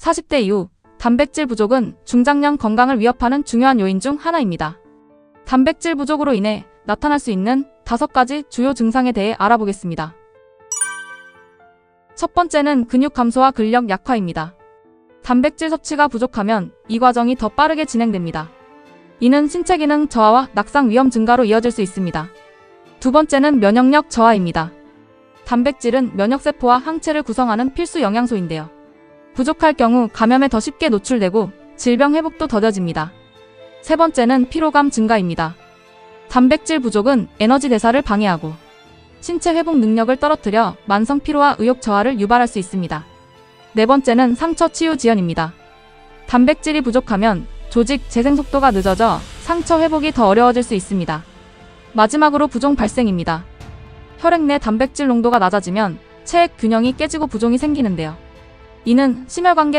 40대 이후 단백질 부족은 중장년 건강을 위협하는 중요한 요인 중 하나입니다. 단백질 부족으로 인해 나타날 수 있는 다섯 가지 주요 증상에 대해 알아보겠습니다. 첫 번째는 근육 감소와 근력 약화입니다. 단백질 섭취가 부족하면 이 과정이 더 빠르게 진행됩니다. 이는 신체 기능 저하와 낙상 위험 증가로 이어질 수 있습니다. 두 번째는 면역력 저하입니다. 단백질은 면역세포와 항체를 구성하는 필수 영양소인데요. 부족할 경우 감염에 더 쉽게 노출되고 질병 회복도 더뎌집니다. 세 번째는 피로감 증가입니다. 단백질 부족은 에너지 대사를 방해하고 신체 회복 능력을 떨어뜨려 만성 피로와 의욕 저하를 유발할 수 있습니다. 네 번째는 상처 치유 지연입니다. 단백질이 부족하면 조직 재생 속도가 늦어져 상처 회복이 더 어려워질 수 있습니다. 마지막으로 부종 발생입니다. 혈액 내 단백질 농도가 낮아지면 체액 균형이 깨지고 부종이 생기는데요. 이는 심혈관계